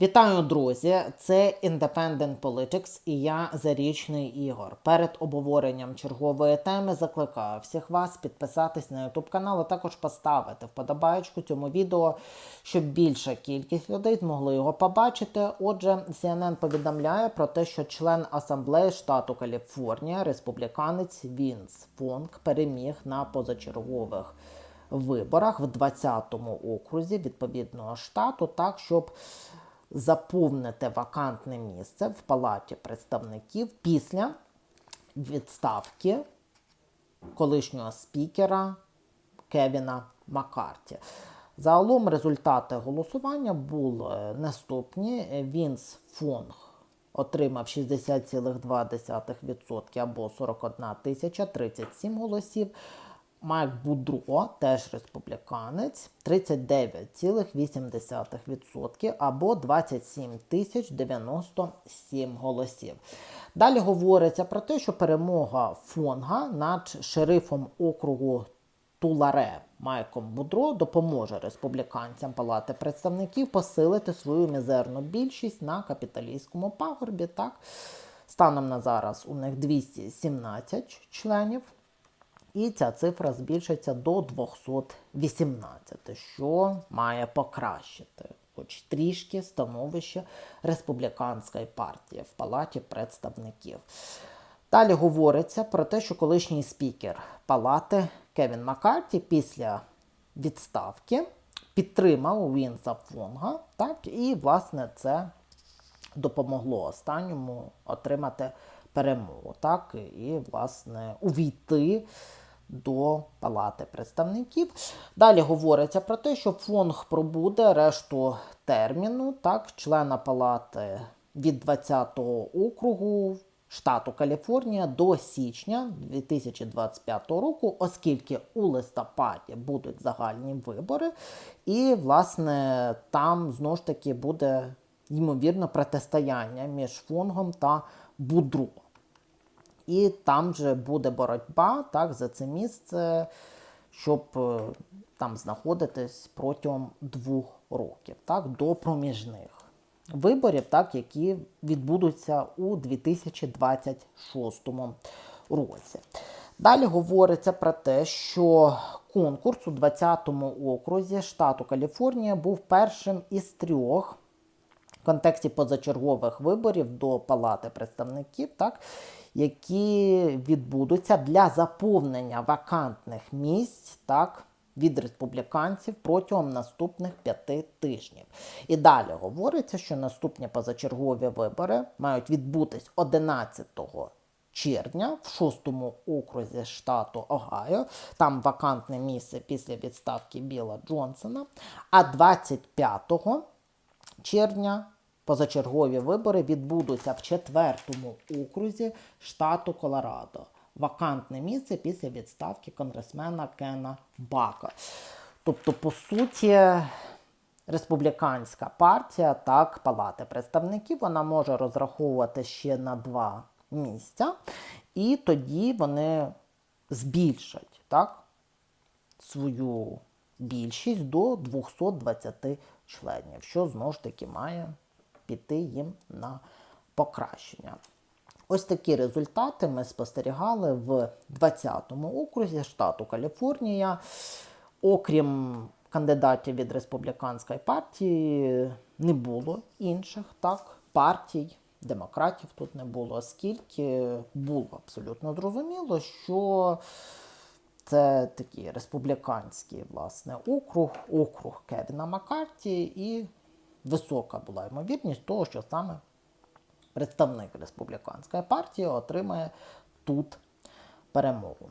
Вітаю, друзі! Це Independent Politics і я Зарічний Ігор. Перед обговоренням чергової теми закликаю всіх вас підписатись на YouTube канал, а також поставити вподобаєчку цьому відео, щоб більша кількість людей змогли його побачити. Отже, CNN повідомляє про те, що член асамблеї штату Каліфорнія, республіканець Вінс Фонк, переміг на позачергових виборах в 20-му окрузі відповідного штату, так щоб заповнити вакантне місце в палаті представників після відставки колишнього спікера Кевіна Маккарті. Загалом результати голосування були наступні. Вінс Фонг отримав 60,2% або 41 тисяча 37 голосів. Майк Будро, теж республіканець, 39,8% або 27 тисяч 97 голосів. Далі говориться про те, що перемога Фонга над шерифом округу Туларе Майком Будро допоможе республіканцям Палати представників посилити свою мізерну більшість на капіталійському пагорбі. Так, станом на зараз у них 217 членів. І ця цифра збільшиться до 218, що має покращити, хоч трішки становище республіканської партії в палаті представників. Далі говориться про те, що колишній спікер палати Кевін Маккарті після відставки підтримав Вінса Фонга, так, і, власне, це допомогло останньому отримати перемогу, так, і, власне, увійти до Палати представників. Далі говориться про те, що Фонг пробуде решту терміну, так, члена палати від 20-го округу штату Каліфорнія до січня 2025 року, оскільки у листопаді будуть загальні вибори, і, власне, там знову ж таки буде ймовірно протистояння між Фонгом та Будро. І там же буде боротьба так, за це місце, щоб е, там знаходитись протягом двох років, так, до проміжних виборів, так, які відбудуться у 2026 році. Далі говориться про те, що конкурс у 20-му окрузі штату Каліфорнія був першим із трьох контексті позачергових виборів до Палати представників, так, які відбудуться для заповнення вакантних місць так, від республіканців протягом наступних п'яти тижнів. І далі говориться, що наступні позачергові вибори мають відбутись 11 червня в шостому окрузі штату Огайо. Там вакантне місце після відставки Біла Джонсона. А 25 червня позачергові вибори відбудуться в четвертому окрузі штату Колорадо. Вакантне місце після відставки конгресмена Кена Бака. Тобто, по суті, республіканська партія, так, палати представників, вона може розраховувати ще на два місця, і тоді вони збільшать так, свою більшість до 220 членів, що знову ж таки має піти їм на покращення. Ось такі результати ми спостерігали в 20-му окрузі штату Каліфорнія. Окрім кандидатів від республіканської партії, не було інших так, партій, демократів тут не було, оскільки було абсолютно зрозуміло, що це такий республіканський власне, округ, округ Кевіна Маккарті, і висока була ймовірність того, що саме представник республіканської партії отримає тут перемогу.